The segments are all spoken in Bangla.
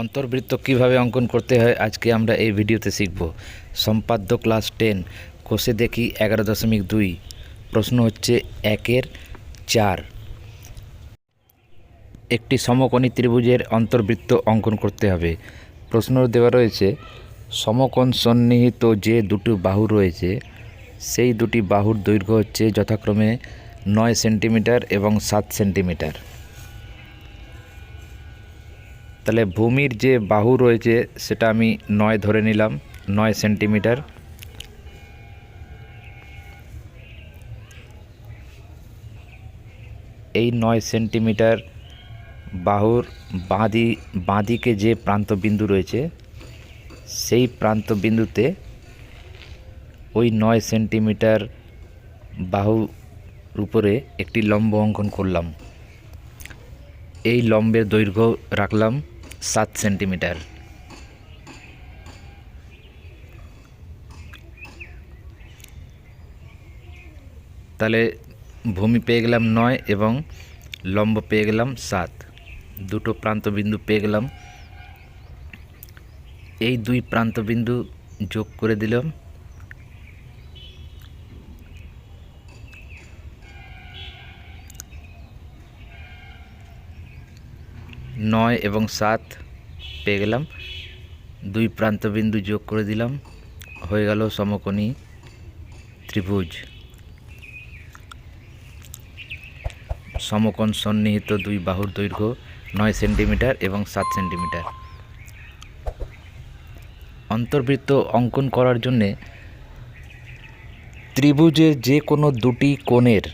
অন্তর্বৃত্ত কীভাবে অঙ্কন করতে হয়, আজকে আমরা এই ভিডিওতে শিখব। সম্পাদ্য ক্লাস টেন কোষে দেখি এগারো দশমিক দুই, প্রশ্ন হচ্ছে একের চার। একটি সমকোণী ত্রিভুজের অন্তর্বৃত্ত অঙ্কন করতে হবে। প্রশ্ন দেওয়া রয়েছে, সমকোণ সন্নিহিত যে দুটো বাহু রয়েছে, সেই দুটি বাহুর দৈর্ঘ্য হচ্ছে যথাক্রমে নয় সেন্টিমিটার এবং সাত সেন্টিমিটার। তাহলে ভূমির যে বাহু রয়েছে, সেটা আমি নয় ধরে নিলাম, নয় সেন্টিমিটার। এই নয় সেন্টিমিটার বাহুর বাঁদি, বাঁদিকে যে প্রান্তবিন্দু রয়েছে, সেই প্রান্তবিন্দুতে ওই নয় সেন্টিমিটার বাহুর উপরে একটি লম্ব অঙ্কন করলাম। এই লম্বের দৈর্ঘ্য রাখলাম। সাত সেন্টিমিটার। তাহলে ভূমি পেয়ে গেলাম নয় এবং লম্ব পেয়ে গেলাম সাত। দুটো প্রান্তবিন্দু পেয়ে গেলাম। এই দুই প্রান্তবিন্দু যোগ করে দিলাম। নয় এবং সাত পেয়ে গেলাম। দুই প্রান্তবিন্দু যোগ করে দিলাম। হয়ে গেল সমকোণী ত্রিভুজ। সমকোণ সন্নিহিত দুই বাহুর দৈর্ঘ্য নয় সেন্টিমিটার এবং সাত সেন্টিমিটার। অন্তর্বৃত্ত অঙ্কন করার জন্যে ত্রিভুজের যে কোনো দুটি কোণের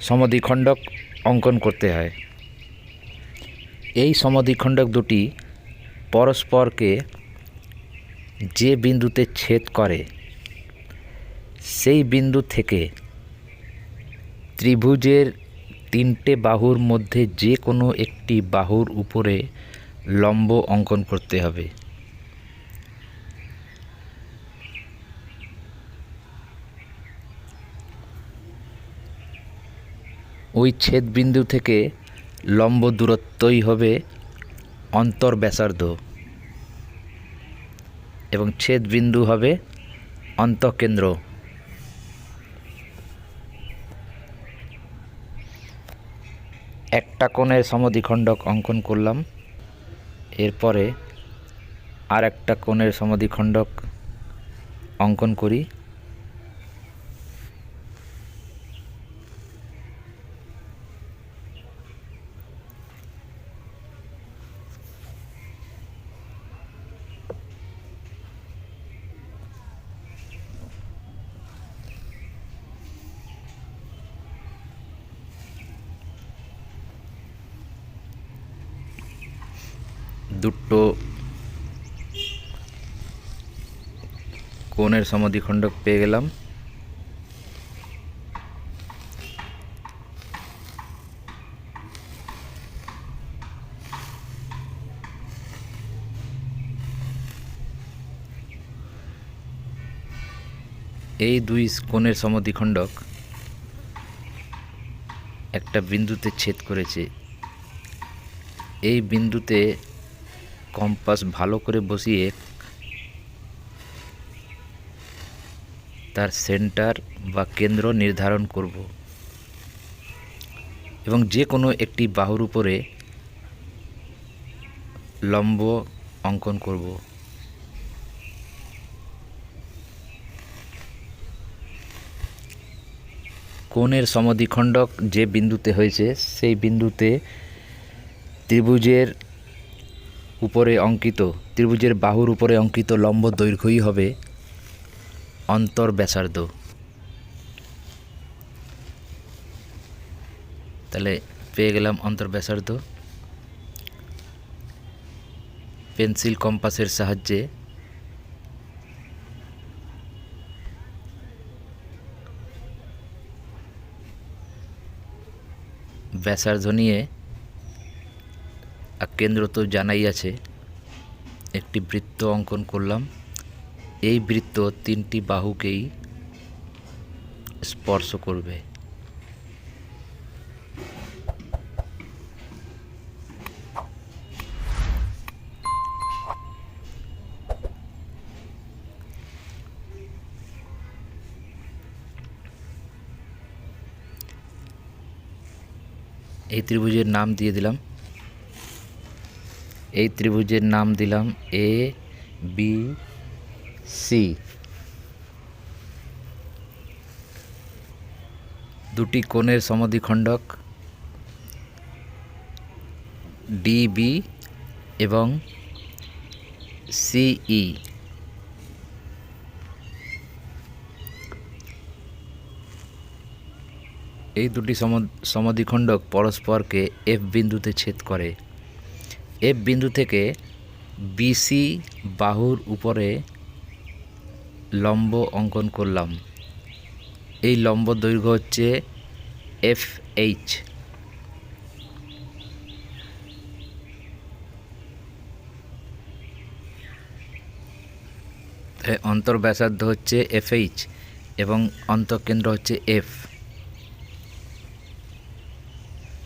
সমদ্বিখণ্ডক অঙ্কন করতে হয়। এই সমদ্বিখণ্ডক দুটি পরস্পরকে যে বিন্দুতে ছেদ করে, সেই বিন্দু থেকে ত্রিভুজের তিনটে বাহুর মধ্যে যে কোনো একটি বাহুর উপরে লম্ব অঙ্কন করতে হবে। ওই ছেদ বিন্দু থেকে লম্ব দূরত্বই হবে অন্তর ব্যাসার্ধ এবং ছেদ বিন্দু হবে অন্তঃকেন্দ্র। একটা কোণের সমদ্বিখণ্ডক অঙ্কন করলাম। এরপরে আর একটা কোণের সমদ্বিখণ্ডক অঙ্কন করি। দুটো কোণের সমদ্বিখণ্ডক পেয়ে গেলাম। এই দুই কোণের সমদ্বিখণ্ডক একটা বিন্দুতে ছেদ করেছে। এই বিন্দুতে কম্পাস ভালো করে বসিয়ে তার সেন্টার বা কেন্দ্র নির্ধারণ করব। এবং যে কোনো একটি বাহুর উপরে লম্ব অঙ্কন করব। কোণের সমদ্বিখণ্ডক যে বিন্দুতে হয়েছে, সেই বিন্দুতে ত্রিভুজের উপরে অঙ্কিত, ত্রিভুজের বাহুর উপরে অঙ্কিত লম্ব দৈর্ঘ্যই হবে অন্তর ব্যাসার্ধ। তাহলে পেয়ে গেলাম অন্তর ব্যাসার্ধ। পেন্সিল কম্পাসের সাহায্যে ব্যাসার্ধ নিয়ে কেন্দ্র তো জানাই আছে। একটি বৃত্ত অঙ্কন করলাম। এই বৃত্ত তিনটি বাহুকেই স্পর্শ করবে। এই ত্রিভুজের নাম দিয়ে দিলাম। এই ত্রিভুজের নাম দিলাম এ বি সি দুটি কোণের সমদ্বিখণ্ডক ডিবি এবং সিই এই দুটি সম- সমদ্বিখণ্ডক পরস্পরকে এফ বিন্দুতে ছেদ করে। এফ বিন্দু থেকে বিসি বাহুর উপরে লম্ব অঙ্কন করলাম। এই লম্ব দৈর্ঘ্য হচ্ছে এফ এইচ অন্তর ব্যাসার্ধ হচ্ছে এফ এইচ এবং অন্তঃকেন্দ্র হচ্ছে এফ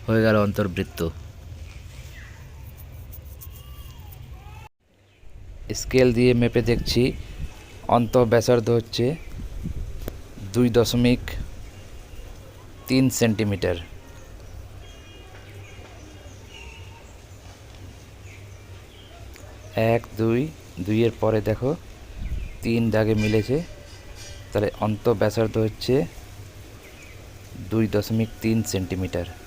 হয়ে গেল অন্তর্বৃত্ত। স্কেল দিয়ে মেপে দেখছি অন্ত ব্যাসার্ধ হচ্ছে দুই দশমিক তিন সেন্টিমিটার। এক, দুই দুইয়ের পরে দেখো, তিন দাগে মিলেছে, তাহলে অন্ত ব্যাসার্ধ হচ্ছে দুই দশমিক তিন সেন্টিমিটার।